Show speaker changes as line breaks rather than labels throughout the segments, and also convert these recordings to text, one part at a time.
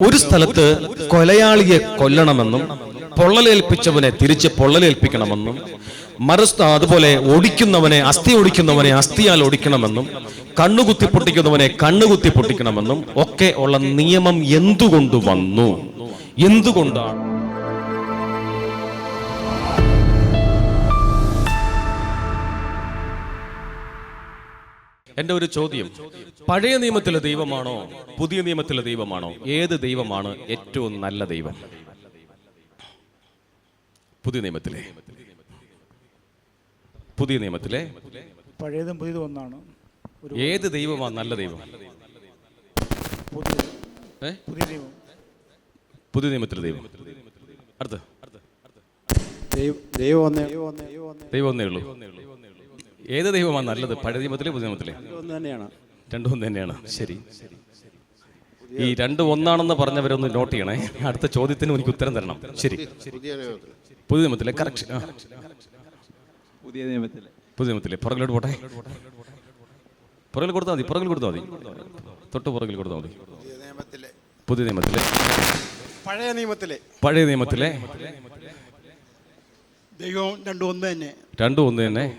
ഒരു സ്ഥലത്ത് കൊലയാളിയെ കൊല്ലണമെന്നും പൊള്ളലേൽപ്പിച്ചവനെ തിരിച്ച് പൊള്ളലേൽപ്പിക്കണമെന്നും മറുസ്ഥ അതുപോലെ ഓടിക്കുന്നവനെ അസ്ഥി ഓടിക്കുന്നവനെ അസ്ഥിയാൽ ഓടിക്കണമെന്നും കണ്ണുകുത്തി പൊട്ടിക്കുന്നവനെ കണ്ണുകുത്തി പൊട്ടിക്കണമെന്നും ഒക്കെ ഉള്ള നിയമം എന്തുകൊണ്ട് വന്നു? എന്തുകൊണ്ടാണ്? എന്റെ ഒരു ചോദ്യം. പഴയ നിയമത്തിലെ ദൈവമാണോ? പുതിയ നിയമത്തിലെ ദൈവമാണോ? ഏത് ദൈവമാണ് ഏറ്റവും നല്ല ദൈവം? പുതിയ നിയമത്തിലെ. പുതിയ നിയമത്തിലെ.
പഴയതും പുതിയതും ഒന്നാണ്.
ഏത് ദൈവമാണ് നല്ല ദൈവം?
പുതിയ പുതിയ
നിയമത്തിലെ ദൈവം. അടുത്ത.
ദൈവം ഒന്നേ
ഉള്ളൂ. ഏത് ദൈവമാണ് നല്ലത്? പഴയ നിയമത്തിലെ പുതിയ നിയമത്തിലെ?
തന്നെയാണ്.
രണ്ടും ഒന്ന് തന്നെയാണ്. ശരി. ഈ രണ്ട് ഒന്നാണെന്ന് പറഞ്ഞവരൊന്ന് നോട്ട് ചെയ്യണേ. അടുത്ത ചോദ്യത്തിന് എനിക്ക് ഉത്തരം തരണം. ശരി. പുതിയ നിയമത്തിലെ കറക്ഷൻ
പുതിയ നിയമത്തിൽ
പുതിയ നിയമത്തിലെ. പുറകിലോട്ട് പോട്ടെ. പുറകിൽ കൊടുത്താൽ മതി. പുറകിൽ കൊടുത്താൽ മതി. തൊട്ട് പുറകിൽ കൊടുത്താൽ മതി. പുതിയ നിയമത്തിലെ.
പഴയ നിയമത്തിലെ.
പഴയ നിയമത്തിലെ.
ദൈവം രണ്ടും ഒന്ന് തന്നെ.
രണ്ടും ഒന്ന് തന്നെ.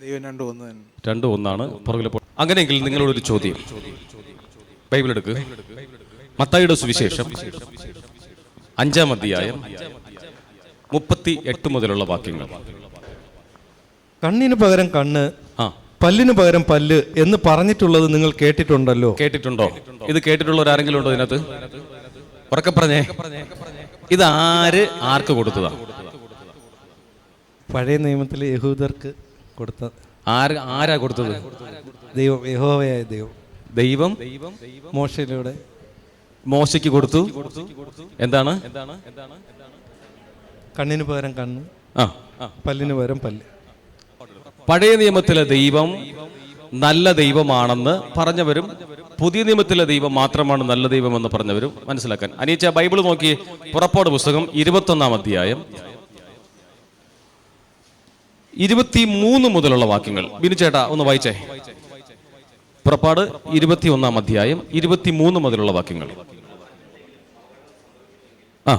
ദൈവം രണ്ടും ഒന്ന് തന്നെ.
രണ്ടും ഒന്നാണ്. പുറകിൽ പോ അങ്ങനെയെങ്കിൽ നിങ്ങളോടൊരു ചോദ്യം. ബൈബിൾ എടുക്ക്. മത്തായിയുടെ സുവിശേഷം അഞ്ചാം അധ്യായം മുപ്പത്തി എട്ട് മുതലുള്ള വാക്യങ്ങൾ.
കണ്ണിന് പകരം കണ്ണ്
ആ.
പല്ലിന് പകരം പല്ല് എന്ന് പറഞ്ഞിട്ടുള്ളത് നിങ്ങൾ കേട്ടിട്ടുണ്ടല്ലോ.
കേട്ടിട്ടുണ്ടോ? ഇത് കേട്ടിട്ടുള്ളവർ ആരെങ്കിലും ഉണ്ടോ ഇതിനകത്ത്? ഉറക്കെ പറഞ്ഞേ. ഇത് ആര് ആർക്ക് കൊടുത്തതാ?
പഴയ നിയമത്തിലെ യഹൂദർക്ക് കൊടുത്ത
ആര് ആരാ കൊടുത്തത്?
ദൈവം യഹോവയായ ദൈവം.
ദൈവം?
മോശയിലൂടെ.
മോശയ്ക്ക് കൊടുത്തു. എന്താണ്?
കണ്ണിന് പകരം കണ്ണ്
ആ.
പല്ലിന് പകരം പല്ല്.
പഴയ നിയമത്തിലെ ദൈവം നല്ല ദൈവമാണെന്ന് പറഞ്ഞവരും പുതിയ നിയമത്തിലെ ദൈവം മാത്രമാണ് നല്ല ദൈവം എന്ന് പറഞ്ഞവരും മനസ്സിലാക്കാൻ. അനീച്ച ബൈബിൾ നോക്കി പുറപ്പാട് പുസ്തകം ഇരുപത്തൊന്നാം അധ്യായം. ഇരുപത്തി മൂന്ന് മുതലുള്ള വാക്യങ്ങൾ. ബിനു ചേട്ടാ ഒന്ന് വായിച്ചേ. പുറപ്പാട് ഇരുപത്തി ഒന്നാം അധ്യായം ഇരുപത്തി മൂന്ന് മുതലുള്ള വാക്യങ്ങൾ. ആ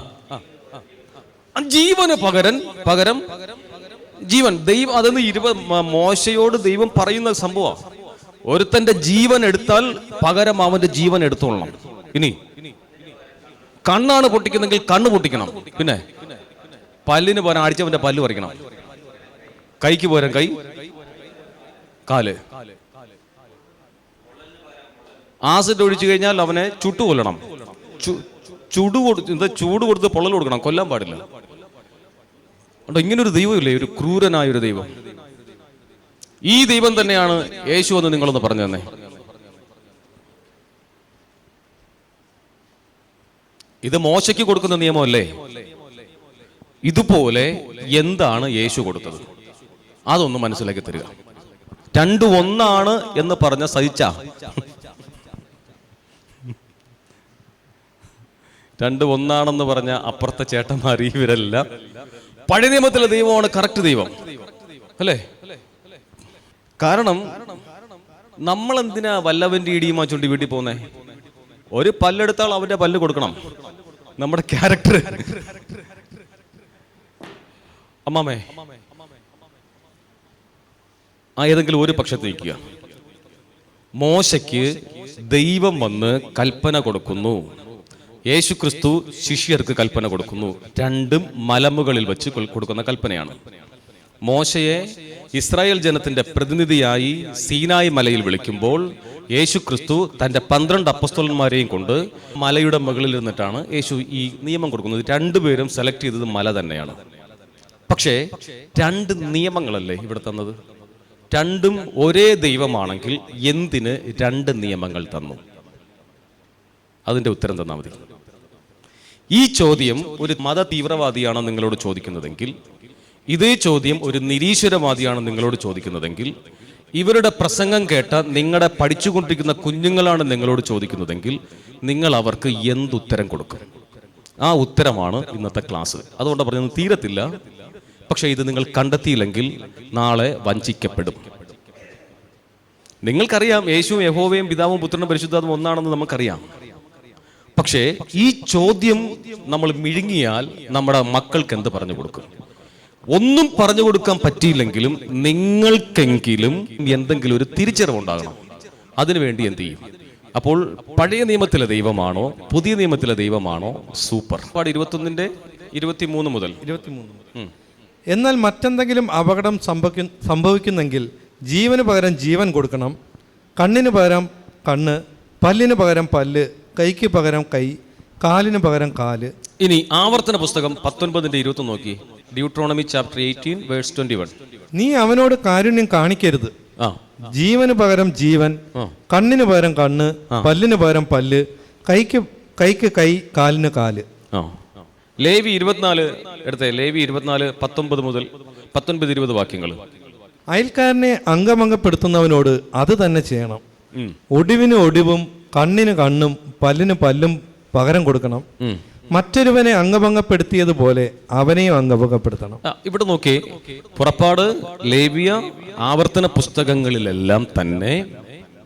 ജീവന് പകരൻ പകരം ജീവൻ. ദൈവം അതെന്ന് ഇരുപത് മോശയോട് ദൈവം പറയുന്ന സംഭവം ഒരുത്തന്റെ ജീവൻ എടുത്താൽ പകരം അവന്റെ ജീവൻ എടുത്തോളണം. ഇനി കണ്ണാണ് പൊട്ടിക്കുന്നെങ്കിൽ കണ്ണ് പൊട്ടിക്കണം. പിന്നെ പല്ലിന് പോരാൻ അടിച്ചവന്റെ പല്ല് പറിക്കണം. കൈക്ക് പോരാൻ കൈ കാൽ. ആസിഡ് ഒഴിച്ചു കഴിഞ്ഞാൽ അവനെ ചുട്ടു കൊല്ലണം ചുടു കൊടുത്ത് ചൂട് കൊടുത്ത് പൊള്ളൽ കൊടുക്കണം. കൊല്ലാൻ പാടില്ല. ഉണ്ടോ ഇങ്ങനൊരു ദൈവമില്ലേ? ഒരു ക്രൂരനായ ഒരു ദൈവം. ഈ ദൈവം തന്നെയാണ് യേശു എന്ന് നിങ്ങളൊന്ന് പറഞ്ഞു തന്നെ. ഇത് മോശയ്ക്ക് കൊടുക്കുന്ന നിയമമല്ലേ? ഇതുപോലെ എന്താണ് യേശു കൊടുത്തത്? അതൊന്ന് മനസ്സിലാക്കി തരിക. രണ്ടു ഒന്നാണ് എന്ന് പറഞ്ഞ സഹിച്ച? രണ്ട് ഒന്നാണെന്ന് പറഞ്ഞ അപ്പുറത്തെ ചേട്ടന്മാർ ഇവരെല്ലാം പഴയ നിയമത്തിലെ ദൈവമാണ് കറക്റ്റ് ദൈവം. അല്ലേ? കാരണം നമ്മൾ എന്തിനാ വല്ലവന്റെ ഇടിയുമാ ചൂണ്ടി വീട്ടിൽ പോകുന്നേ? ഒരു പല്ലെടുത്താൽ അവന്റെ പല്ല് കൊടുക്കണം. നമ്മുടെ ക്യാരക്ടർ അമ്മാമേ ആ ഏതെങ്കിലും ഒരു പക്ഷത്ത് നിൽക്കുക. മോശയ്ക്ക് ദൈവം വന്ന് കൽപ്പന കൊടുക്കുന്നു. യേശു ക്രിസ്തു ശിഷ്യർക്ക് കൽപ്പന കൊടുക്കുന്നു. രണ്ടും മലമുകളിൽ വെച്ച് കൊടുക്കുന്ന കൽപ്പനയാണ്. മോശയെ ഇസ്രായേൽ ജനത്തിന്റെ പ്രതിനിധിയായി സീനായി മലയിൽ വിളിക്കുമ്പോൾ യേശു ക്രിസ്തു തന്റെ പന്ത്രണ്ട് അപ്പസ്തോലന്മാരെയും കൊണ്ട് മലയുടെ മുകളിൽ ഇരുന്നിട്ടാണ് യേശു ഈ നിയമം കൊടുക്കുന്നത്. രണ്ടുപേരും സെലക്ട് ചെയ്തത് മല തന്നെയാണ്. പക്ഷേ രണ്ട് നിയമങ്ങളല്ലേ ഇവിടെ തന്നത്? രണ്ടും ഒരേ ദൈവമാണെങ്കിൽ എന്തിന് രണ്ട് നിയമങ്ങൾ തന്നു? അതിന്റെ ഉത്തരം തന്നാൽ മതി. ഈ ചോദ്യം ഒരു മത തീവ്രവാദിയാണോ നിങ്ങളോട് ചോദിക്കുന്നതെങ്കിൽ ഇതേ ചോദ്യം ഒരു നിരീശ്വരവാദിയാണ് നിങ്ങളോട് ചോദിക്കുന്നതെങ്കിൽ ഇവരുടെ പ്രസംഗം കേട്ട നിങ്ങളുടെ പഠിച്ചുകൊണ്ടിരിക്കുന്ന കുഞ്ഞുങ്ങളാണ് നിങ്ങളോട് ചോദിക്കുന്നതെങ്കിൽ നിങ്ങൾ അവർക്ക് എന്തുത്തരം കൊടുക്കും? ആ ഉത്തരമാണ് ഇന്നത്തെ ക്ലാസ്. അതുകൊണ്ടാണ് പറഞ്ഞത് തീരത്തില്ല. പക്ഷേ ഇത് നിങ്ങൾ കണ്ടെത്തിയില്ലെങ്കിൽ നാളെ വഞ്ചിക്കപ്പെടും. നിങ്ങൾക്കറിയാം യേശുവും യഹോവയും പിതാവും പുത്രനും പരിശുദ്ധാത്മ ഒന്നാണെന്ന് നമുക്കറിയാം. പക്ഷേ ഈ ചോദ്യം നമ്മൾ മിഴുങ്ങിയാൽ നമ്മുടെ മക്കൾക്ക് എന്ത് പറഞ്ഞു കൊടുക്കും? ഒന്നും പറഞ്ഞു കൊടുക്കാൻ പറ്റിയില്ലെങ്കിലും നിങ്ങൾക്കെങ്കിലും എന്തെങ്കിലും ഒരു തിരിച്ചറിവുണ്ടാകണം. അതിനുവേണ്ടി എന്ത് ചെയ്യും? അപ്പോൾ പഴയ നിയമത്തിലെ ദൈവമാണോ പുതിയ നിയമത്തിലെ ദൈവമാണോ സൂപ്പർ? പാട് ഇരുപത്തൊന്നിന്റെ ഇരുപത്തിമൂന്ന് മുതൽ.
ഇരുപത്തിമൂന്ന്. എന്നാൽ മറ്റെന്തെങ്കിലും അപകടം സംഭവിക്കു സംഭവിക്കുന്നെങ്കിൽ ജീവന് പകരം ജീവൻ കൊടുക്കണം. കണ്ണിന് പകരം കണ്ണ് പല്ലിന് പകരം പല്ല് കൈക്ക് പകരം കൈ കാലിന് പകരം കാൽ.
ഇനി ആവർത്തന പുസ്തകം പത്തൊൻപതിന്റെ ഇരുപത്തി നോക്കി. Deuteronomy chapter eighteen verse twenty one
നീ അവനോട് കാരുണ്യം കാണിക്കരുത്.
ആ.
ജീവന് പകരം ജീവൻ. കണ്ണിന് പകരം കണ്ണ് പല്ലിന് പകരം പല്ല് കൈക്ക് കൈക്ക് കൈ കാലിന് കാൽ.
ആ. ലേവി ഇരുപത്തിനാല് എടുത്തേ ലേവി ഇരുപത്തിനാല് പത്തൊമ്പത് മുതൽ പത്തൊൻപത് ഇരുപത് വാക്യങ്ങൾ.
അയൽക്കാരനെ അംഗമംഗപ്പെടുത്തുന്നവനോട് അത് തന്നെ ചെയ്യണം. ഒടിവിന് ഒടിവും കണ്ണിന് കണ്ണും പല്ലിന് പല്ലും പകരം കൊടുക്കണം. മറ്റൊരുവനെ അംഗഭംഗപ്പെടുത്തിയതുപോലെ അവനെയും അംഗഭംഗപ്പെടുത്തണം
ഇവിടെ നോക്കി. പുറപ്പാട് ലേവിയ ആവർത്തന പുസ്തകങ്ങളിലെല്ലാം തന്നെ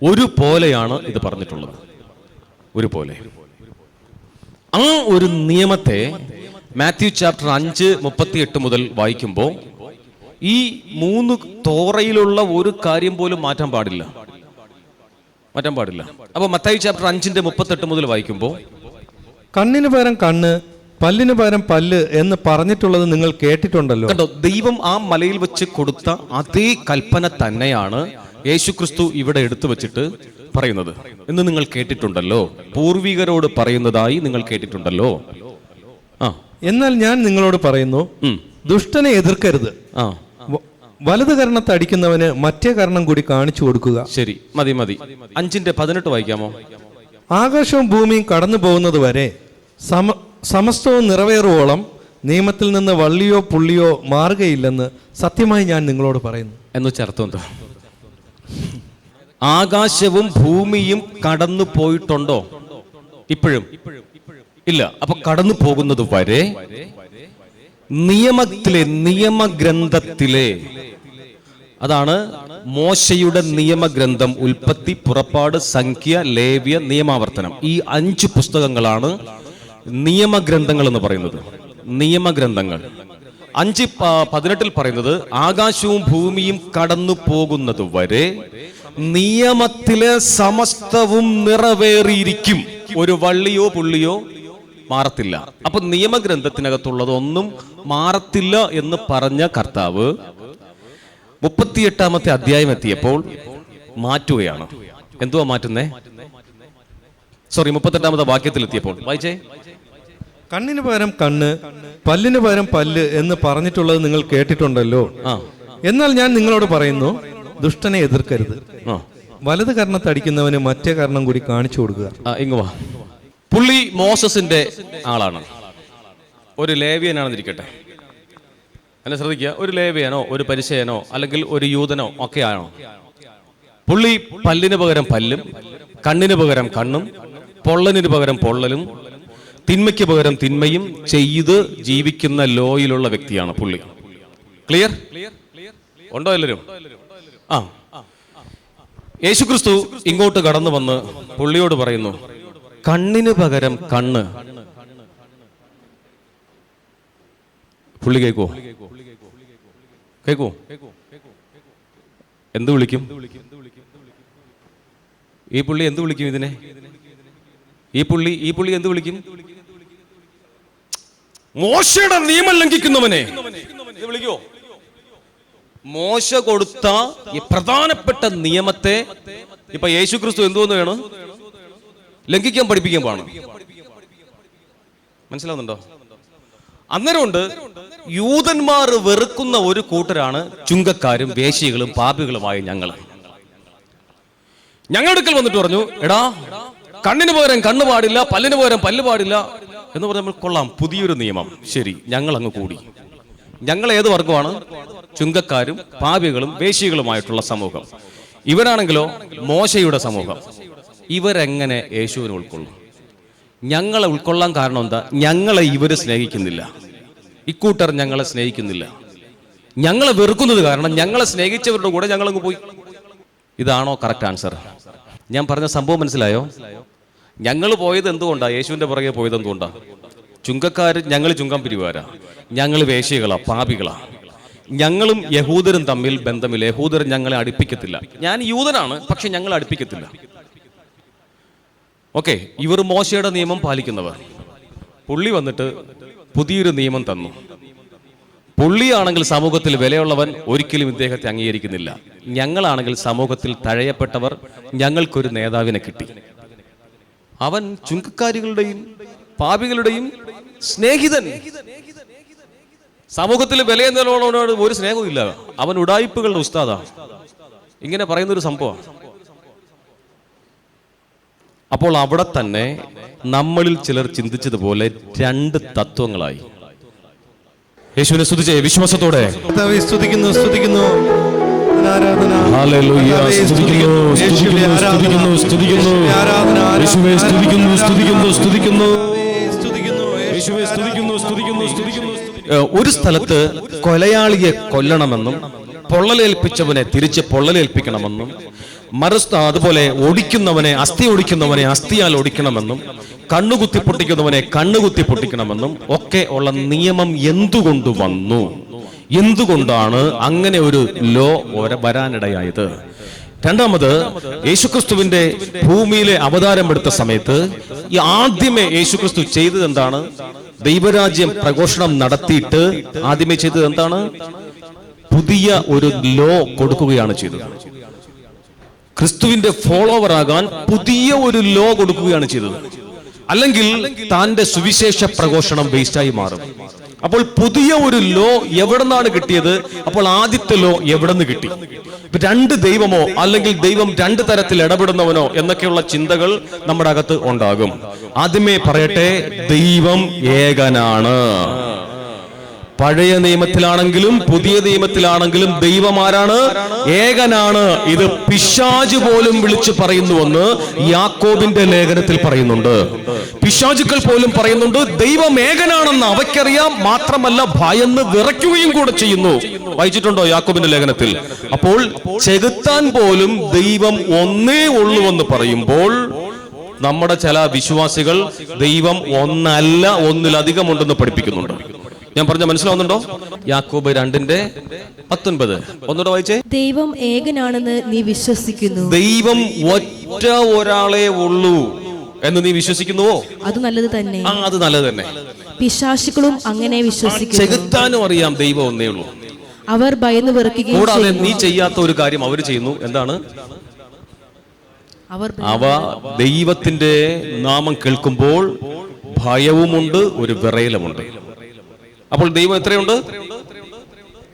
ഒരു പോലെയാണ് ഇത് പറഞ്ഞിട്ടുള്ളത്. ഒരു പോലെ. ആ ഒരു നിയമത്തെ മാത്യു ചാപ്റ്റർ അഞ്ച് മുപ്പത്തി എട്ട് മുതൽ വായിക്കുമ്പോൾ ഈ മൂന്ന് തോറയിലുള്ള ഒരു കാര്യം പോലും മാറ്റാൻ പാടില്ല. മാറ്റാൻ പാടില്ല. അപ്പൊ മത്തായി ചാപ്റ്റർ അഞ്ചിന്റെ മുപ്പത്തെട്ട് മുതൽ വായിക്കുമ്പോൾ
കണ്ണിന് പകരം കണ്ണ് പല്ലിന് പകരം പല്ല് എന്ന് പറഞ്ഞിട്ടുള്ളത് നിങ്ങൾ കേട്ടിട്ടുണ്ടല്ലോ.
കണ്ടോ ദൈവം ആ മലയിൽ വെച്ച് കൊടുത്ത അതേ കൽപ്പന തന്നെയാണ് യേശുക്രിസ്തു ഇവിടെ എടുത്തു വെച്ചിട്ട് പറയുന്നത്. എന്ന് നിങ്ങൾ കേട്ടിട്ടുണ്ടല്ലോ. പൂർവികരോട് പറയുന്നതായി നിങ്ങൾ കേട്ടിട്ടുണ്ടല്ലോ.
എന്നാൽ ഞാൻ നിങ്ങളോട് പറയുന്നു ദുഷ്ടനെ എതിർക്കരുത്.
ആ.
വലത് കർണത്തെ അടിക്കുന്നവന് മറ്റേ കർണം കൂടി കാണിച്ചു കൊടുക്കുക.
ശരി മതി മതി. അഞ്ചിന്റെ പതിനെട്ട് വായിക്കാമോ?
ആകാശവും ഭൂമിയും കടന്നു പോകുന്നത് വരെ സമ സമസ്തവും നിറവേറുവോളം നിയമത്തിൽ നിന്ന് വള്ളിയോ പുള്ളിയോ മാറുകയില്ലെന്ന് സത്യമായി ഞാൻ നിങ്ങളോട് പറയുന്നു.
എന്ന് ചേർത്ത് ആകാശവും ഭൂമിയും കടന്നു പോയിട്ടുണ്ടോ? ഇപ്പോഴും. ഇല്ല. അപ്പൊ കടന്നു പോകുന്നത് വരെ നിയമത്തിലെ നിയമഗ്രന്ഥത്തിലെ അതാണ് മോശയുടെ നിയമഗ്രന്ഥം ഉൽപ്പത്തി പുറപ്പാട് സംഖ്യ ലേവ്യ നിയമാവർത്തനം. ഈ അഞ്ച് പുസ്തകങ്ങളാണ് നിയമഗ്രന്ഥങ്ങൾ എന്ന് പറയുന്നത്. നിയമഗ്രന്ഥങ്ങൾ. അഞ്ച് പതിനെട്ടിൽ പറയുന്നത് ആകാശവും ഭൂമിയും കടന്നു പോകുന്നത് വരെ നിയമത്തിലെ സമസ്തവും നിറവേറിയിരിക്കും. ഒരു വള്ളിയോ പുള്ളിയോ മാറത്തില്ല. അപ്പൊ നിയമഗ്രന്ഥത്തിനകത്തുള്ളതൊന്നും മാറത്തില്ല എന്ന് പറഞ്ഞ കർത്താവ് മുപ്പത്തിയെട്ടാമത്തെ അധ്യായം എത്തിയപ്പോൾ മാറ്റുകയാണ്. എന്തുവാ മാറ്റുന്നേ? സോറി മുപ്പത്തെട്ടാമത്തെ വാക്യത്തിൽ എത്തിയപ്പോൾ. വായിച്ചേ?
കണ്ണിന് പകരം കണ്ണ് പല്ലിന് പകരം പല്ല് എന്ന് പറഞ്ഞിട്ടുള്ളത് നിങ്ങൾ കേട്ടിട്ടുണ്ടല്ലോ.
ആ.
എന്നാൽ ഞാൻ നിങ്ങളോട് പറയുന്നു ദുഷ്ടനെ എതിർക്കരുത്. വലത് കർണത്തടിക്കുന്നവന് മറ്റേ കർണം കൂടി കാണിച്ചു കൊടുക്കുക.
ആ, ഇങ്ങ് വാ. പുള്ളി മോസസിന്റെ ആളാണ്. ഒരു ലേവിയനാണെന്നിരിക്കട്ടെ. എന്നെ ശ്രദ്ധിക്കുക. ഒരു ലേവിയനോ ഒരു പരിചയനോ അല്ലെങ്കിൽ ഒരു യൂതനോ ഒക്കെ ആണോ? പുള്ളി പല്ലിന് പകരം പല്ലും കണ്ണിന് പകരം കണ്ണും പൊള്ളലിന് പകരം പൊള്ളലും തിന്മയ്ക്ക് പകരം തിന്മയും ചെയ്ത് ജീവിക്കുന്ന ലോയിലുള്ള വ്യക്തിയാണ് പുള്ളി. ക്ലിയർ? ഉണ്ടോ എല്ലാവരും? ആ. യേശുക്രിസ്തു ഇങ്ങോട്ട് കടന്നു വന്ന് പുള്ളിയോട് പറയുന്നു കണ്ണിന് പകരം കണ്ണ്. പുള്ളി കേക്കോ കേക്കോ എന്ത് വിളിക്കും? ഈ പുള്ളി എന്ത് വിളിക്കും ഇതിനെ? ഈ പുള്ളി ഈ പുള്ളി എന്ത് വിളിക്കും? മോശയുടെ നിയമം ലംഘിക്കുന്നവനെ. വിളിക്കോ മോശ കൊടുത്ത ഈ പ്രധാനപ്പെട്ട നിയമത്തെ ഇപ്പൊ യേശു ക്രിസ്തു എന്തോന്ന് വേണം? ലംഘിക്കാൻ പഠിപ്പിക്കാൻ പാണ് മനസ്സിലാവുന്നുണ്ടോ? അന്നേരമുണ്ട് യൂതന്മാർ വെറുക്കുന്ന ഒരു കൂട്ടരാണ് ചുങ്കക്കാരും വേശികളും പാപികളുമായ ഞങ്ങൾ. ഞങ്ങളുടെ അടുക്കൽ വന്നിട്ട് പറഞ്ഞു എടാ കണ്ണിന് പകരം കണ്ണു പാടില്ല പല്ലിന് പകരം പല്ല് പാടില്ല എന്ന് പറഞ്ഞാൽ കൊള്ളാം പുതിയൊരു നിയമം. ശരി ഞങ്ങൾ അങ്ങ് കൂടി. ഞങ്ങൾ ഏത് വർഗമാണ് ചുങ്കക്കാരും പാപികളും വേശികളുമായിട്ടുള്ള സമൂഹം. ഇവരാണെങ്കിലോ മോശയുടെ സമൂഹം. ഇവരെങ്ങനെ യേശുവിനെ ഉൾക്കൊള്ളും? ഞങ്ങളെ ഉൾക്കൊള്ളാൻ കാരണം എന്താ? ഞങ്ങളെ ഇവർ സ്നേഹിക്കുന്നില്ല. ഇക്കൂട്ടർ ഞങ്ങളെ സ്നേഹിക്കുന്നില്ല. ഞങ്ങളെ വെറുക്കുന്നത് കാരണം ഞങ്ങളെ സ്നേഹിച്ചവരുടെ കൂടെ ഞങ്ങളങ്ങ് പോയി. ഇതാണോ കറക്റ്റ് ആൻസർ ഞാൻ പറഞ്ഞ സംഭവം മനസ്സിലായോ? ഞങ്ങൾ പോയത് എന്തുകൊണ്ടാ? യേശുവിന്റെ പുറകെ പോയത് എന്തുകൊണ്ടാ? ചുങ്കക്കാർ ഞങ്ങൾ ചുങ്കം പിരിവാരാ. ഞങ്ങൾ വേശികളാ പാപികളാ. ഞങ്ങളും യഹൂദരും തമ്മിൽ ബന്ധമില്ല. യഹൂദർ ഞങ്ങളെ അടുപ്പിക്കത്തില്ല. ഞാൻ യൂതനാണ് പക്ഷെ ഞങ്ങളെ അടുപ്പിക്കത്തില്ല. ഓക്കെ ഇവർ മോശയുടെ നിയമം പാലിക്കുന്നവർ. പുള്ളി വന്നിട്ട് പുതിയൊരു നിയമം തന്നു. പുള്ളിയാണെങ്കിൽ സമൂഹത്തിൽ വിലയുള്ളവൻ ഒരിക്കലും ഇദ്ദേഹത്തെ അംഗീകരിക്കുന്നില്ല. ഞങ്ങളാണെങ്കിൽ സമൂഹത്തിൽ തഴയപ്പെട്ടവർ ഞങ്ങൾക്കൊരു നേതാവിനെ കിട്ടി. അവൻ ചുങ്കക്കാരികളുടെയും പാപികളുടെയും സ്നേഹിതൻ. സമൂഹത്തിൽ വിലയെന്നുള്ളവനോട് ഒരു സ്നേഹവും ഇല്ല അവൻ ഉടായിപ്പുകളുടെ ഉസ്താദാണ് ഇങ്ങനെ പറയുന്ന ഒരു സംഭവം അപ്പോൾ അവിടെ തന്നെ നമ്മളിൽ ചിലർ ചിന്തിച്ചതുപോലെ രണ്ട് തത്വങ്ങളായി. യേശുവിനെ സ്തുതിച്ചേ വിശ്വാസത്തോടെ.
സ്തുതിക്കുന്നു സ്തുതിക്കുന്നു.
ഒരു സ്ഥലത്ത് കൊലയാളിയെ കൊല്ലണമെന്നും പൊള്ളലേൽപ്പിച്ചവനെ തിരിച്ച് പൊള്ളലേൽപ്പിക്കണമെന്നും മറുസ്ഥ അതുപോലെ ഓടിക്കുന്നവനെ അസ്ഥി ഓടിക്കുന്നവനെ അസ്ഥിയാൽ ഒടിക്കണമെന്നും കണ്ണുകുത്തി പൊട്ടിക്കുന്നവനെ കണ്ണുകുത്തി പൊട്ടിക്കണമെന്നും ഒക്കെ ഉള്ള നിയമം എന്തുകൊണ്ട് വന്നു? എന്തുകൊണ്ടാണ് അങ്ങനെ ഒരു ലോ വരാനിടയായത്? രണ്ടാമത് യേശുക്രിസ്തുവിന്റെ ഭൂമിയിലെ അവതാരം എടുത്ത സമയത്ത് ഈ ആദ്യമേ യേശുക്രിസ്തു ചെയ്തത് എന്താണ്? ദൈവരാജ്യം പ്രഘോഷണം നടത്തിയിട്ട് ആദ്യമേ ചെയ്തത് എന്താണ്? പുതിയ ഒരു ലോ കൊടുക്കുകയാണ് ചെയ്തത്. ക്രിസ്തുവിന്റെ ഫോളോവർ ആകാൻ പുതിയ ഒരു ലോ കൊടുക്കുകയാണ് ചെയ്തത്. അല്ലെങ്കിൽ താന്റെ സുവിശേഷ പ്രഘോഷണം വേസ്റ്റായി മാറും. അപ്പോൾ പുതിയ ഒരു ലോ എവിടെ നിന്നാണ് കിട്ടിയത്? അപ്പോൾ ആദ്യത്തെ ലോ എവിടെ നിന്ന് കിട്ടി രണ്ട് ദൈവമോ അല്ലെങ്കിൽ ദൈവം രണ്ട് തരത്തിൽ ഇടപെടുന്നവനോ എന്നൊക്കെയുള്ള ചിന്തകൾ നമ്മുടെ അകത്ത് ഉണ്ടാകും. ആദ്യമേ പറയട്ടെ ദൈവം ഏകനാണ്. പഴയ നിയമത്തിലാണെങ്കിലും പുതിയ നിയമത്തിലാണെങ്കിലും ദൈവമാരാണ് ഏകനാണ്. ഇത് പിശാജ് പോലും വിളിച്ചു പറയുന്നുവെന്ന് യാക്കോബിന്റെ ലേഖനത്തിൽ പറയുന്നുണ്ട്. പിശാചുക്കൾ പോലും പറയുന്നുണ്ട് ദൈവം ഏകനാണെന്ന് അവയ്ക്കറിയാം മാത്രമല്ല ഭയന്ന് വിറയ്ക്കുകയും കൂടെ ചെയ്യുന്നു. വായിച്ചിട്ടുണ്ടോ യാക്കോബിന്റെ ലേഖനത്തിൽ? അപ്പോൾ ചെകുത്താൻ പോലും ദൈവം ഒന്നേ ഉള്ളുവെന്ന് പറയുമ്പോൾ നമ്മുടെ ചില വിശ്വാസികൾ ദൈവം ഒന്നല്ല ഒന്നിലധികം ഉണ്ടെന്ന് പഠിപ്പിക്കുന്നുണ്ട്. ഞാൻ പറഞ്ഞ മനസ്സിലാവുന്നുണ്ടോ? യാക്കോബ് രണ്ടിന്റെ പത്തൊൻപത്. ഒന്നുകൂടെ വായിച്ചേ.
ദൈവം ഏകനാണെന്ന് നീ വിശ്വസിക്കുന്നു.
ദൈവം ഒറ്റ ഒരാളെ ഉള്ളൂ എന്ന് നീ വിശ്വസിക്കുന്നുവോ?
അത് നല്ലത് തന്നെ.
ആ അത് നല്ലത് തന്നെ.
പിശാശുക്കളും അങ്ങനെ വിശ്വസിക്കുന്നു.
ചെകുത്താനും അറിയാം ദൈവം ഒന്നേ ഉള്ളൂ.
അവർ ഭയന്ന് വെറുക്കുകയും
കൂടാതെ നീ ചെയ്യാത്ത ഒരു കാര്യം അവർ ചെയ്യുന്നു. എന്താണ്? അവ ദൈവത്തിന്റെ നാമം കേൾക്കുമ്പോൾ ഭയവുമുണ്ട് ഒരു വിറയലുമുണ്ട്. അപ്പോൾ ദൈവം എത്രയുണ്ട്?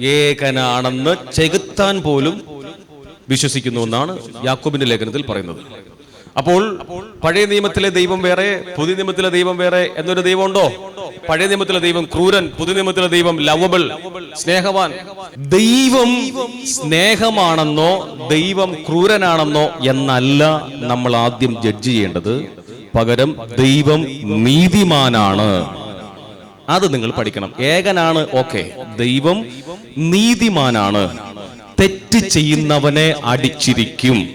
ഏകനാണെന്ന് ചെകുത്താൻ പോലും വിശ്വസിക്കുന്നു എന്നാണ് യാക്കോബിന്റെ ലേഖനത്തിൽ പറയുന്നത്. അപ്പോൾ പഴയ നിയമത്തിലെ ദൈവം വേറെ പുതിയ നിയമത്തിലെ ദൈവം വേറെ എന്നൊരു ദൈവമുണ്ടോ? പഴയ നിയമത്തിലെ ദൈവം ക്രൂരൻ പുതിയ നിയമത്തിലെ ദൈവം ലവബിൾ സ്നേഹവാൻ. ദൈവം സ്നേഹമാണെന്നോ ദൈവം ക്രൂരനാണെന്നോ എന്നല്ല നമ്മൾ ആദ്യം ജഡ്ജ് ചെയ്യേണ്ടത്. പകരം ദൈവം നീതിമാനാണ്. അത് നിങ്ങൾ പഠിക്കണം. ഏകനാണ് ഓക്കെ. ദൈവം നീതിമാനാണ്. തെറ്റ് ചെയ്യുന്നവനെ അടിച്ചിരിക്കും.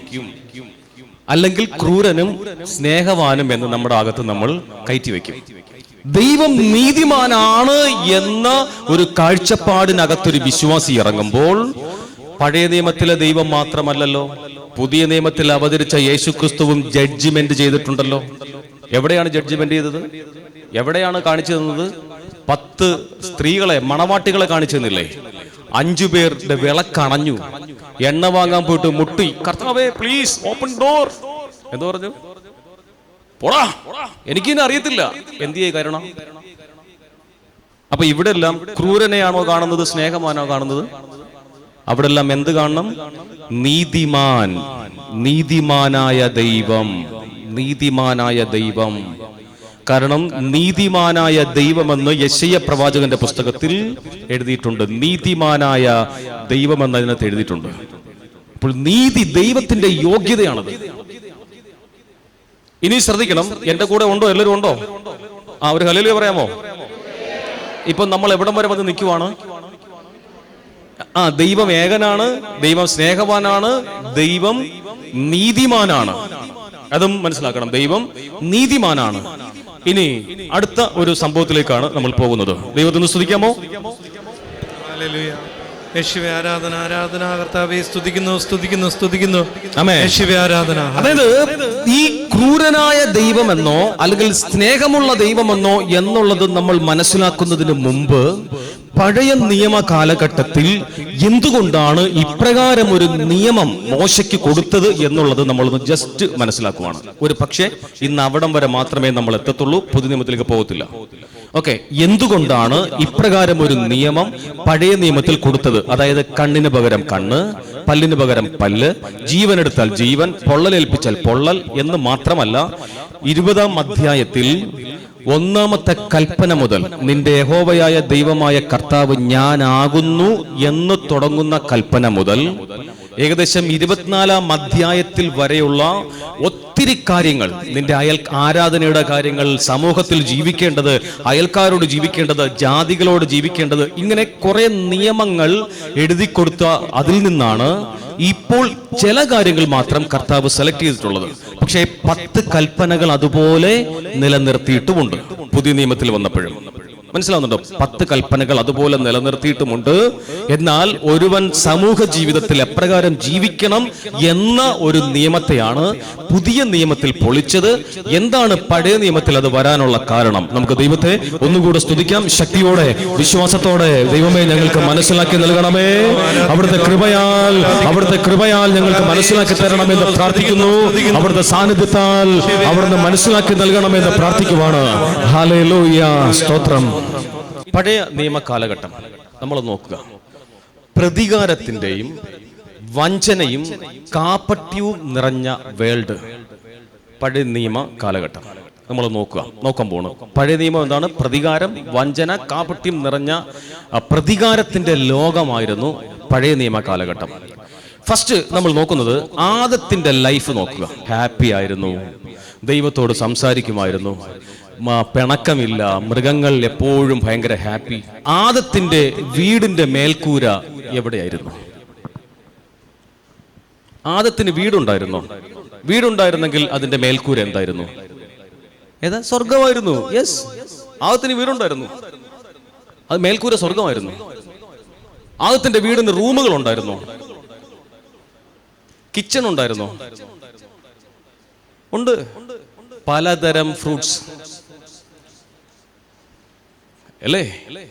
അല്ലെങ്കിൽ ക്രൂരനും സ്നേഹവാനും എന്ന് നമ്മുടെ അകത്ത് നമ്മൾ കയറ്റിവെക്കും ദൈവം നീതിമാനാണ് എന്ന ഒരു കാഴ്ചപ്പാടിനകത്തൊരു വിശ്വാസി ഇറങ്ങുമ്പോൾ പഴയ നിയമത്തിലെ ദൈവം മാത്രമല്ലല്ലോ. പുതിയ നിയമത്തിൽ അവതരിച്ച യേശുക്രിസ്തുവും ജഡ്ജിമെന്റ് ചെയ്തിട്ടുണ്ടല്ലോ. എവിടെയാണ് ജഡ്ജിമെന്റ് ചെയ്തത്? എവിടെയാണ് കാണിച്ചു തന്നത്? പത്ത് സ്ത്രീകളെ മണവാട്ടികളെ കാണിച്ചു തന്നില്ലേ അഞ്ചു പേരുടെ വിളക്കണഞ്ഞു. എണ്ണ വാങ്ങാൻ പോയിട്ട് മുട്ടി കർത്താവേ പ്ലീസ് ഓപ്പൺ ഡോർ എന്ന് പറഞ്ഞു? പോടാ എനിക്കിന്ന് അറിയത്തില്ല. എന്തിയേ കാരണം? അപ്പൊ ഇവിടെ എല്ലാം ക്രൂരനെയാണോ കാണുന്നത് സ്നേഹമാനോ കാണുന്നത്? അവിടെ എല്ലാം എന്ത് കാണണം? നീതിമാൻ നീതിമാനായ ദൈവം നീതിമാനായ ദൈവം. കാരണം നീതിമാനായ ദൈവമെന്ന് യശയ പ്രവാചകന്റെ പുസ്തകത്തിൽ എഴുതിയിട്ടുണ്ട്. നീതിമാനായ ദൈവമെന്ന് അതിനകത്ത് എഴുതിയിട്ടുണ്ട്. അപ്പോൾ നീതി ദൈവത്തിന്റെ യോഗ്യതയാണത്. ഇനി ശ്രദ്ധിക്കണം. എന്റെ കൂടെ ഉണ്ടോ? എല്ലാവരും ഉണ്ടോ? ആ ഒരു ഹലിയ പറയാമോ? ഇപ്പൊ നമ്മൾ എവിടം വരെ വന്ന് നിൽക്കുവാണ്? ആ ദൈവം ഏകനാണ് ദൈവം സ്നേഹവാനാണ് ദൈവം നീതിമാനാണ്. അതും മനസ്സിലാക്കണം. ദൈവം നീതിമാനാണ്. ഇനി അടുത്ത ഒരു സംഭവത്തിലേക്കാണ് നമ്മൾ പോകുന്നത്. ദൈവത്തിന് സ്തുതിക്കാമോ?
ഹല്ലേലൂയ. യേശുവേ ആരാധന ആരാധന കർത്താവെ സ്തുതിക്കുന്നു സ്തുതിക്കുന്നു സ്തുതിക്കുന്നു. യേശുവേ ആരാധന.
അതായത് ഈ ക്രൂരനായ ദൈവമെന്നോ അല്ലെങ്കിൽ സ്നേഹമുള്ള ദൈവമെന്നോ എന്നുള്ളത് നമ്മൾ മനസ്സിലാക്കുന്നതിന് മുമ്പ് പഴയ നിയമ കാലഘട്ടത്തിൽ എന്തുകൊണ്ടാണ് ഇപ്രകാരം ഒരു നിയമം മോശയ്ക്ക് കൊടുത്തത് എന്നുള്ളത് നമ്മളൊന്ന് ജസ്റ്റ് മനസ്സിലാക്കുവാണ്. ഒരു പക്ഷേ ഇന്ന് അവിടം വരെ മാത്രമേ നമ്മൾ എത്തത്തുള്ളൂ പുതുനിയമത്തിലേക്ക് പോകത്തില്ല. ഓക്കെ എന്തുകൊണ്ടാണ് ഇപ്രകാരം ഒരു നിയമം പഴയ നിയമത്തിൽ കൊടുത്തത്? അതായത് കണ്ണിന് പകരം കണ്ണ് പല്ലിന് പകരം പല്ല് ജീവൻ എടുത്താൽ ജീവൻ പൊള്ളലേൽപ്പിച്ചാൽ പൊള്ളൽ എന്ന് മാത്രമല്ല ഇരുപതാം അധ്യായത്തിൽ ഒന്നാമത്തെ കൽപ്പന മുതൽ നിന്റെ യഹോവയായ ദൈവമായ കർത്താവ് ഞാനാകുന്നു എന്ന് തുടങ്ങുന്ന കൽപ്പന മുതൽ ഏകദേശം ഇരുപത്തിനാലാം അധ്യായത്തിൽ വരെയുള്ള ഒത്തിരി കാര്യങ്ങൾ നിന്റെ അയൽ ആരാധനയുടെ കാര്യങ്ങൾ സമൂഹത്തിൽ ജീവിക്കേണ്ടത് അയൽക്കാരോട് ജീവിക്കേണ്ടത് ജാതികളോട് ജീവിക്കേണ്ടത് ഇങ്ങനെ കുറെ നിയമങ്ങൾ എഴുതി കൊടുത്ത അതിൽ നിന്നാണ് ഇപ്പോൾ ചില കാര്യങ്ങൾ മാത്രം കർത്താവ് സെലക്ട് ചെയ്തിട്ടുള്ളത്. പക്ഷേ പത്ത് കൽപ്പനകൾ അതുപോലെ നിലനിർത്തിയിട്ടുമുണ്ട്. പുതിയ നിയമത്തിൽ വന്നപ്പോഴും. മനസ്സിലാവുന്നുണ്ടോ? പത്ത് കൽപ്പനകൾ അതുപോലെ നിലനിർത്തിയിട്ടുമുണ്ട്. എന്നാൽ ഒരുവൻ സമൂഹ ജീവിതത്തിൽ എപ്രകാരം ജീവിക്കണം എന്ന ഒരു നിയമത്തെയാണ് പുതിയ നിയമത്തിൽ പൊളിച്ചത്. എന്താണ് പഴയ നിയമത്തിൽ അത് വരാനുള്ള കാരണം? നമുക്ക് ദൈവത്തെ ഒന്നുകൂടെ സ്തുതിക്കാം. ശക്തിയോടെ വിശ്വാസത്തോടെ ദൈവമേ ഞങ്ങൾക്ക് മനസ്സിലാക്കി നൽകണമേ. അവിടുത്തെ കൃപയാൽ അവിടുത്തെ കൃപയാൽ ഞങ്ങൾക്ക് മനസ്സിലാക്കി തരണമെന്ന് പ്രാർത്ഥിക്കുന്നു. അവിടുത്തെ സാന്നിധ്യത്താൽ അവിടുന്ന് മനസ്സിലാക്കി നൽകണമെന്ന് പ്രാർത്ഥിക്കുവാണ്. ഹാലേലൂയ സ്തോത്രം. പഴയ നിയമ കാലഘട്ടം നമ്മൾ നോക്കുക. പ്രതികാരത്തിന്റെയും വഞ്ചനയും കാപ്പട്യവും നിറഞ്ഞ വേൾഡ്. പഴയ നിയമ കാലഘട്ടം. നമ്മൾ നോക്കുക. നോക്കാൻ പോണു. പഴയ നിയമം എന്താണ്? പ്രതികാരം വഞ്ചന കാപട്യം നിറഞ്ഞ പ്രതികാരത്തിന്റെ ലോകമായിരുന്നു പഴയ നിയമ കാലഘട്ടം. ഫസ്റ്റ് നമ്മൾ നോക്കുന്നത് ആദത്തിന്റെ ലൈഫ് നോക്കുക. ഹാപ്പി ആയിരുന്നു. ദൈവത്തോട് സംസാരിക്കുമായിരുന്നു. പിണക്കമില്ല. മൃഗങ്ങൾ എപ്പോഴും ഭയങ്കര ഹാപ്പി ആദത്തിന്റെ വീടിന്റെ മേൽക്കൂര എവിടെയായിരുന്നു? ആദത്തിന് വീടുണ്ടായിരുന്നോ? വീടുണ്ടായിരുന്നെങ്കിൽ അതിന്റെ മേൽക്കൂര എന്തായിരുന്നു? ഏതാ സ്വർഗമായിരുന്നു യെസ് ആദത്തിന് വീടുണ്ടായിരുന്നു. അത് മേൽക്കൂര സ്വർഗമായിരുന്നു ആദത്തിന്റെ വീടിന് റൂമുകൾ ഉണ്ടായിരുന്നു കിച്ചൺ ഉണ്ടായിരുന്നോ? ഉണ്ട്. പലതരം ഫ്രൂട്ട്സ് അല്ലേ?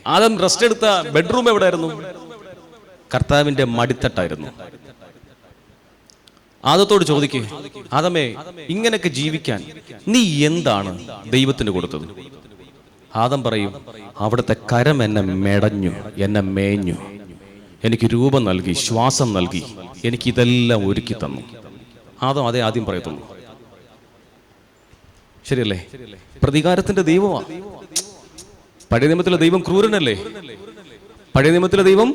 ആദം റെസ്റ്റ് എടുത്ത ബെഡ്റൂം എവിടെയായിരുന്നു? കർത്താവിന്റെ മടിത്തട്ടായിരുന്നു. ആദത്തോട് ചോദിക്കേ ആദമേ ഇങ്ങനെയൊക്കെ ജീവിക്കാൻ നീ എന്താണ് ദൈവത്തിന് കൊടുത്തത്? ആദം പറയും അവിടുത്തെ കരം എന്നെ മെടഞ്ഞു എന്നെ മേഞ്ഞു. എനിക്ക് രൂപം നൽകി ശ്വാസം നൽകി എനിക്ക് ഇതെല്ലാം ഒരുക്കി തന്നു. ആദം അതേ ആദ്യം പറയത്തുള്ളൂ. ശരിയല്ലേ? പ്രതികാരത്തിന്റെ ദൈവമാണ് പഴയ നിയമത്തിലെ ദൈവം ക്രൂരനല്ലേ? പഴയ നിയമത്തിലെ ദൈവം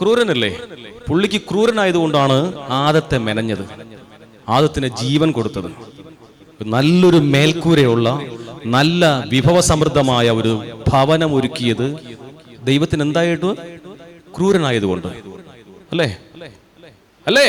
ക്രൂരനല്ലേ? പുള്ളിക്ക് ക്രൂരനായതുകൊണ്ടാണ് ആദത്തെ മെനഞ്ഞത്. ആദത്തിന് ജീവൻ കൊടുത്തത്. നല്ലൊരു മേൽക്കൂരയുള്ള നല്ല വിഭവസമൃദ്ധമായ ഒരു ഭവനം ഒരുക്കിയത് ദൈവത്തിന് എന്തായിട്ട് ക്രൂരനായതുകൊണ്ട്. അല്ലേ? അല്ലേ?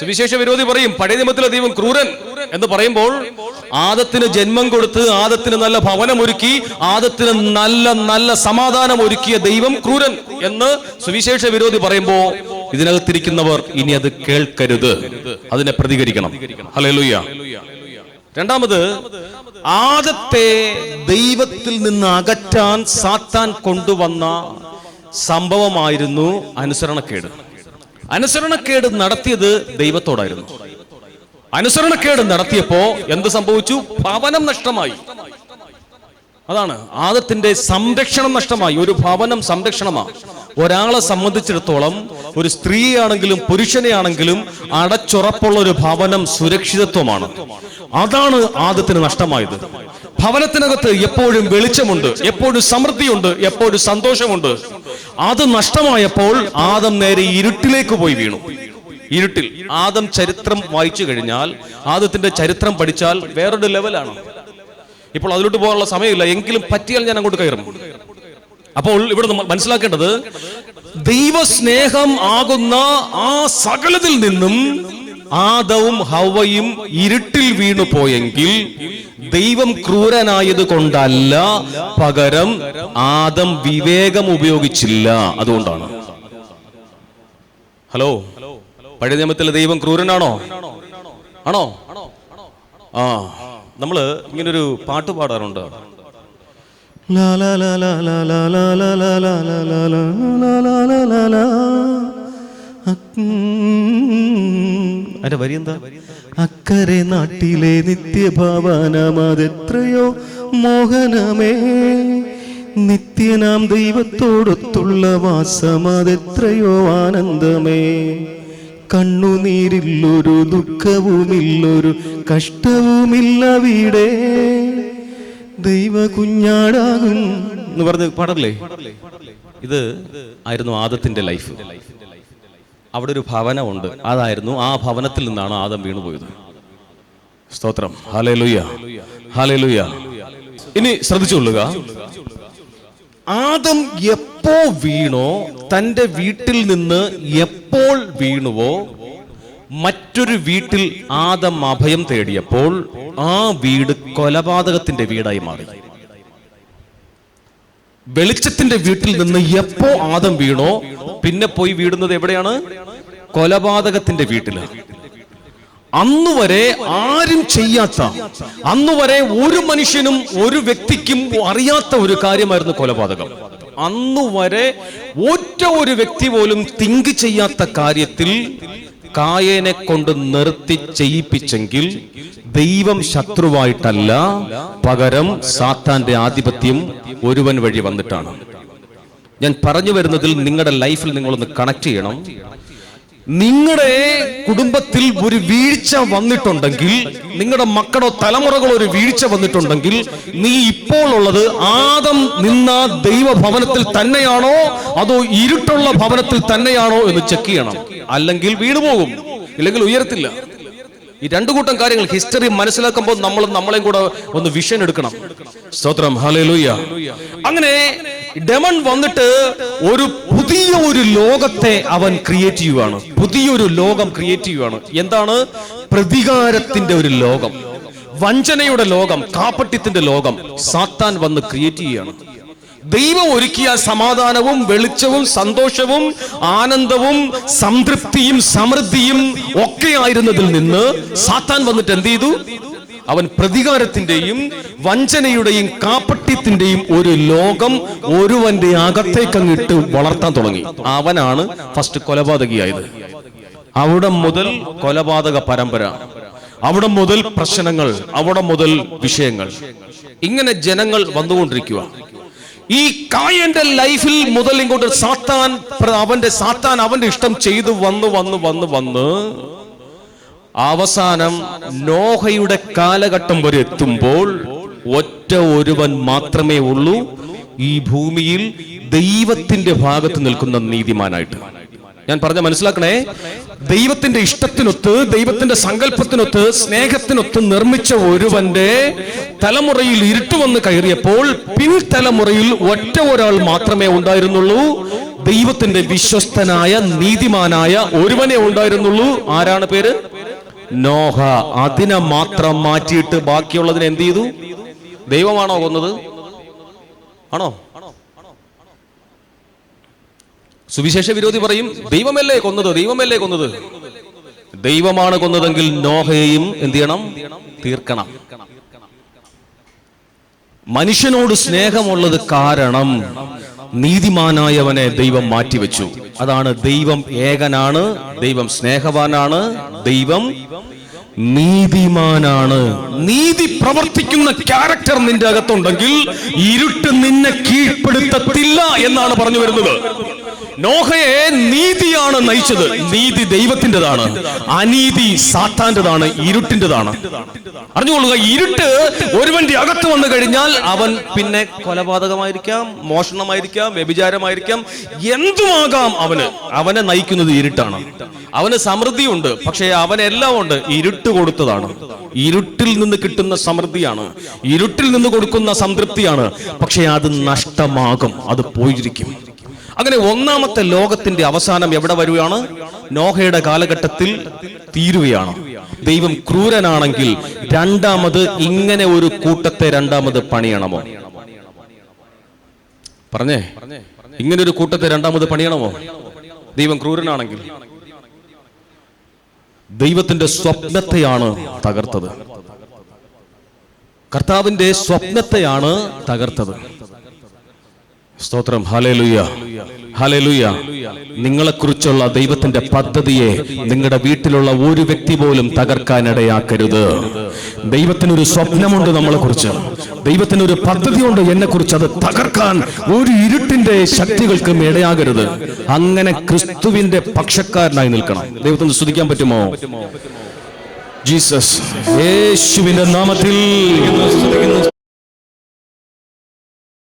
സുവിശേഷ വിരോധി പറയും പഴയ നിയമത്തിലെ ദൈവം ക്രൂരൻ എന്ന് പറയുമ്പോൾ ആദത്തിന് ജന്മം കൊടുത്ത് ആദത്തിന് നല്ല ഭവനം ഒരുക്കി ആദത്തിന് നല്ല നല്ല സമാധാനം ഒരുക്കിയ ദൈവം ക്രൂരൻ എന്ന് സുവിശേഷ വിരോധി പറയുമ്പോ ഇതിനകത്തിരിക്കുന്നവർ ഇനി അത് കേൾക്കരുത്. അതിനെ പ്രതികരിക്കണം. ഹല്ലേലൂയ. രണ്ടാമത് ആദത്തെ ദൈവത്തിൽ നിന്ന് അകറ്റാൻ സാത്താൻ കൊണ്ടുവന്ന സംഭവമായിരുന്നു അനുസരണക്കേട്. അനുസരണക്കേട് നടത്തിയത് ദൈവത്തോടായിരുന്നു. അനുസരണക്കേട് നടത്തിയപ്പോ എന്ത് സംഭവിച്ചു? ഭവനം നഷ്ടമായി. അതാണ്. ആദത്തിന്റെ സംരക്ഷണം നഷ്ടമായി. ഒരു ഭവനം സംരക്ഷണമാണ്. ഒരാളെ സംബന്ധിച്ചിടത്തോളം ഒരു സ്ത്രീയാണെങ്കിലും പുരുഷനെയാണെങ്കിലും അടച്ചുറപ്പുള്ള ഒരു ഭവനം സുരക്ഷിതത്വമാണ്. അതാണ് ആദത്തിന് നഷ്ടമായത്. ഭവനത്തിനകത്ത് എപ്പോഴും വെളിച്ചമുണ്ട്. എപ്പോഴും സമൃദ്ധിയുണ്ട്. എപ്പോഴും സന്തോഷമുണ്ട്. അത് നഷ്ടമായപ്പോൾ ആദം നേരെ ഇരുട്ടിലേക്ക് പോയി വീണു. ഇരുട്ടിൽ ആദം ചരിത്രം വായിച്ചു കഴിഞ്ഞാൽ ആദത്തിന്റെ ചരിത്രം പഠിച്ചാൽ വേറൊരു ലെവലാണ് ഇപ്പോൾ അതിലോട്ട് പോകാനുള്ള സമയമില്ല. എങ്കിലും പറ്റിയാൽ ഞാൻ അങ്ങോട്ട് കയറും. അപ്പോൾ ഇവിടെ മനസ്സിലാക്കേണ്ടത് ദൈവസ്നേഹം ആകുന്ന ആ സകലത്തിൽ നിന്നും ആദവും ഹവയും ഇരുട്ടിൽ വീണു പോയെങ്കിൽ ദൈവം ക്രൂരനായത് കൊണ്ടല്ല പകരം ആദം വിവേകം ഉപയോഗിച്ചില്ല. അതുകൊണ്ടാണ്. ഹലോ? പഴയ നിയമത്തിലെ ദൈവം ക്രൂരനാണോ? ആണോ? ആ. നമ്മൾ ഇങ്ങനൊരു പാട്ട് പാടാറുണ്ട് അതിന്റെ വരി എന്താ അക്കരെ നാട്ടിലെ നിത്യഭാവനം അതെത്രയോ മോഹനമേ നിത്യനാം ദൈവത്തോടൊത്തുള്ള വാസം അതെത്രയോ ആനന്ദമേ കണ്ണുനീരില്ലൊരു ദുഃഖവുമില്ലൊരു കഷ്ടവുമില്ല വീടെ ദൈവ കുഞ്ഞാടാകും എന്ന് പറഞ്ഞ് പാടല്ലേ? ഇത് ആയിരുന്നു ആദത്തിന്റെ ലൈഫ്. അവിടെ ഒരു ഭവനമുണ്ട്. അതായിരുന്നു ആ ഭവനത്തിൽ നിന്നാണ് ആദം വീണുപോയത്. സ്തോത്രം. ഹാലേലുയ്യ ഹാലേലുയ്യ ഇനി ശ്രദ്ധിച്ചുകൊള്ളുക. ആദം എപ്പോ വീണോ തന്റെ വീട്ടിൽ നിന്ന് വീണുവോ? മറ്റൊരു വീട്ടിൽ ആദം അഭയം തേടിയപ്പോൾ ആ വീട് കൊലപാതകത്തിന്റെ വീടായി മാറി. വെളിച്ചത്തിന്റെ വീട്ടിൽ നിന്ന് എപ്പോ ആദം വീണോ പിന്നെ പോയി വീടുന്നത് എവിടെയാണ്? കൊലപാതകത്തിന്റെ വീട്ടിൽ. അന്നുവരെ ആരും ചെയ്യാത്ത അന്നുവരെ ഒരു മനുഷ്യനും ഒരു വ്യക്തിക്കും അറിയാത്ത ഒരു കാര്യമായിരുന്നു കൊലപാതകം. അന്ന് വരെ ഒറ്റ ഒരു വ്യക്തി പോലും തിങ്ക് ചെയ്യാത്ത കാര്യത്തിൽ കായനെ കൊണ്ട് നിർത്തി ചെയ്യിപ്പിച്ചെങ്കിൽ ദൈവം ശത്രുവായിട്ടല്ല പകരം സാത്താന്റെ ആധിപത്യം ഒരുവൻ വഴി വന്നിട്ടാണ്. ഞാൻ പറഞ്ഞു വരുന്നതിൽ നിങ്ങളുടെ ലൈഫിൽ നിങ്ങളൊന്ന് കണക്ട് ചെയ്യണം. നിങ്ങളുടെ കുടുംബത്തിൽ ഒരു വീഴ്ച വന്നിട്ടുണ്ടെങ്കിൽ നിങ്ങളുടെ മക്കളോ തലമുറകളോ ഒരു വീഴ്ച വന്നിട്ടുണ്ടെങ്കിൽ നീ ഇപ്പോൾ ഉള്ളത് ആദം നിന്ന ദൈവഭവനത്തിൽ തന്നെയാണോ അതോ ഇരുട്ടുള്ള ഭവനത്തിൽ തന്നെയാണോ എന്ന് ചെക്ക് ചെയ്യണം. അല്ലെങ്കിൽ വീണുപോകും ഇല്ലെങ്കിൽ ഉയരത്തില്ല. ഈ രണ്ടു കൂട്ടം കാര്യങ്ങൾ ഹിസ്റ്ററി മനസ്സിലാക്കുമ്പോൾ നമ്മൾ നമ്മളെയും കൂടെ ഒന്ന് വിഷൻ എടുക്കണം. സ്തോത്രം. അങ്ങനെ ഡെമൺ വന്നിട്ട് ഒരു പുതിയ ഒരു ലോകത്തെ അവൻ ക്രിയേറ്റ് പുതിയൊരു ലോകം ക്രിയേറ്റ് എന്താണ്? പ്രതികാരത്തിന്റെ ഒരു ലോകം. വഞ്ചനയുടെ ലോകം കാപ്പട്യത്തിന്റെ ലോകം സാത്താൻ വന്ന് ക്രിയേറ്റ് ചെയ്യുകയാണ്. ദൈവം ഒരുക്കിയ സമാധാനവും വെളിച്ചവും സന്തോഷവും ആനന്ദവും സംതൃപ്തിയും സമൃദ്ധിയും ഒക്കെ ആയിരുന്നതിൽ നിന്ന് സാത്താൻ വന്നിട്ട് എന്ത് ചെയ്തു? അവൻ പ്രതികാരത്തിന്റെയും വഞ്ചനയുടെയും കാപ്പട്യത്തിന്റെയും ഒരു ലോകം ഒരുവന്റെ അകത്തേക്ക് അങ്ങിട്ട് വളർത്താൻ തുടങ്ങി. അവനാണ് ഫസ്റ്റ് കൊലപാതകിയായത്. അവിടെ മുതൽ കൊലപാതക പരമ്പര അവിടെ മുതൽ പ്രശ്നങ്ങൾ അവിടെ മുതൽ വിഷയങ്ങൾ. ഇങ്ങനെ ജനങ്ങൾ വന്നുകൊണ്ടിരിക്കുക. ഈ കായന്റെ ലൈഫിൽ മുതൽ ഇങ്ങോട്ട് സാത്താൻ അവന്റെ സാത്താൻ അവന്റെ ഇഷ്ടം ചെയ്തു വന്ന് വന്ന് വന്ന് വന്ന് അവസാനം നോഹയുടെ കാലഘട്ടം വരെ എത്തുമ്പോൾ ഒറ്റ ഒരുവൻ മാത്രമേ ഉള്ളൂ. ഈ ഭൂമിയിൽ ദൈവത്തിന്റെ ഭാഗത്ത് നിൽക്കുന്ന നീതിമാനായിട്ട്. ഞാൻ പറഞ്ഞ മനസ്സിലാക്കണേ? ദൈവത്തിന്റെ ഇഷ്ടത്തിനൊത്ത് ദൈവത്തിന്റെ സങ്കല്പത്തിനൊത്ത് സ്നേഹത്തിനൊത്ത് നിർമ്മിച്ച ഒരുവന്റെ തലമുറയിൽ ഇരുട്ട് വന്ന് കയറിയപ്പോൾ പിൻതലമുറയിൽ ഒറ്റ ഒരാൾ മാത്രമേ ഉണ്ടായിരുന്നുള്ളൂ. ദൈവത്തിന്റെ വിശ്വസ്തനായ നീതിമാനായ ഒരുവനെ ഉണ്ടായിരുന്നുള്ളൂ. ആരാണ് പേര്? നോഹ അതിനെ മാത്രം മാറ്റിയിട്ട് ബാക്കിയുള്ളതിനെ എന്ത് ചെയ്തു? ദൈവമാണോ കൊന്നത്? ആണോ? സുവിശേഷ വിരോധി പറയും ദൈവമല്ലേ കൊന്നത് ദൈവമല്ലേ കൊന്നത്? ദൈവമാണ് കൊന്നതെങ്കിൽ നോഹയെയും എന്ത് ചെയ്യണം? തീർക്കണം. മനുഷ്യനോട് സ്നേഹമുള്ളത് കാരണം നീതിമാനായവനെ ദൈവം മാറ്റിവെച്ചു. അതാണ് ദൈവം ഏകനാണ് ദൈവം സ്നേഹവാനാണ് ദൈവം നീതിമാനാണ്. നീതി പ്രവർത്തിക്കുന്ന ക്യാരക്ടർ നിന്റെ അകത്തുണ്ടെങ്കിൽ ഇരുട്ട് നിന്നെ കീഴ്പ്പെടുത്തത്തില്ല എന്നാണ് പറഞ്ഞു വരുന്നത്. നോഹയെ നീതിയാണ് നയിച്ചത്. നീതി ദൈവത്തിന്റെതാണ്. അനീതി സാത്താന്റെതാണ് ഇരുട്ടിന്റെതാണ്. അറിഞ്ഞുകൊള്ളുക ഇരുട്ട് ഒരുവന്റെ അകത്ത് വന്നു കഴിഞ്ഞാൽ അവൻ പിന്നെ കൊലപാതകമായിരിക്കാം മോഷണമായിരിക്കാം വ്യഭിചാരമായിരിക്കാം എന്തുമാകാം അവന്? അവനെ നയിക്കുന്നത് ഇരുട്ടാണ്. അവന് സമൃദ്ധിയുണ്ട് പക്ഷേ അവനെല്ലാം ഉണ്ട് ഇരുട്ട് കൊടുത്തതാണ്. ഇരുട്ടിൽ നിന്ന് കിട്ടുന്ന സമൃദ്ധിയാണ്. ഇരുട്ടിൽ നിന്ന് കൊടുക്കുന്ന സംതൃപ്തിയാണ്. പക്ഷേ അത് നഷ്ടമാകും അത് പോയിരിക്കും. അങ്ങനെ ഒന്നാമത്തെ ലോകത്തിന്റെ അവസാനം എവിടെ വരികയാണ്? നോഹയുടെ കാലഘട്ടത്തിൽ തീരുകയാണ്. ദൈവം ക്രൂരനാണെങ്കിൽ രണ്ടാമത് ഇങ്ങനെ ഒരു കൂട്ടത്തെ രണ്ടാമത് പണിയണമോ? പറഞ്ഞേ ഇങ്ങനെ ഒരു കൂട്ടത്തെ രണ്ടാമത് പണിയണമോ? ദൈവം ക്രൂരനാണെങ്കിൽ. ദൈവത്തിന്റെ സ്വപ്നത്തെയാണ് തകർത്തത്. കർത്താവിന്റെ സ്വപ്നത്തെയാണ് തകർത്തത്. സ്തോത്രം. ഹലേലുയ ഹലേലുയ നിങ്ങളെക്കുറിച്ചുള്ള ദൈവത്തിന്റെ പദ്ധതിയെ നിങ്ങളുടെ വീട്ടിലുള്ള ഒരു വ്യക്തി പോലും തകർക്കാൻ ഇടയാക്കരുത് ദൈവത്തിനൊരു സ്വപ്നമുണ്ട് നമ്മളെ കുറിച്ച് ദൈവത്തിനൊരു പദ്ധതിയുണ്ട് എന്നെ കുറിച്ച് അത് തകർക്കാൻ ഒരു ഇരുട്ടിന്റെ ശക്തികൾക്കും ഇടയാകരുത്. അങ്ങനെ ക്രിസ്തുവിന്റെ പക്ഷക്കാരനായി നിൽക്കണം. ദൈവത്തിന് സ്തുതിക്കാൻ പറ്റുമോ? ജീസസ് യേശുവിന്റെ നാമത്തിൽ.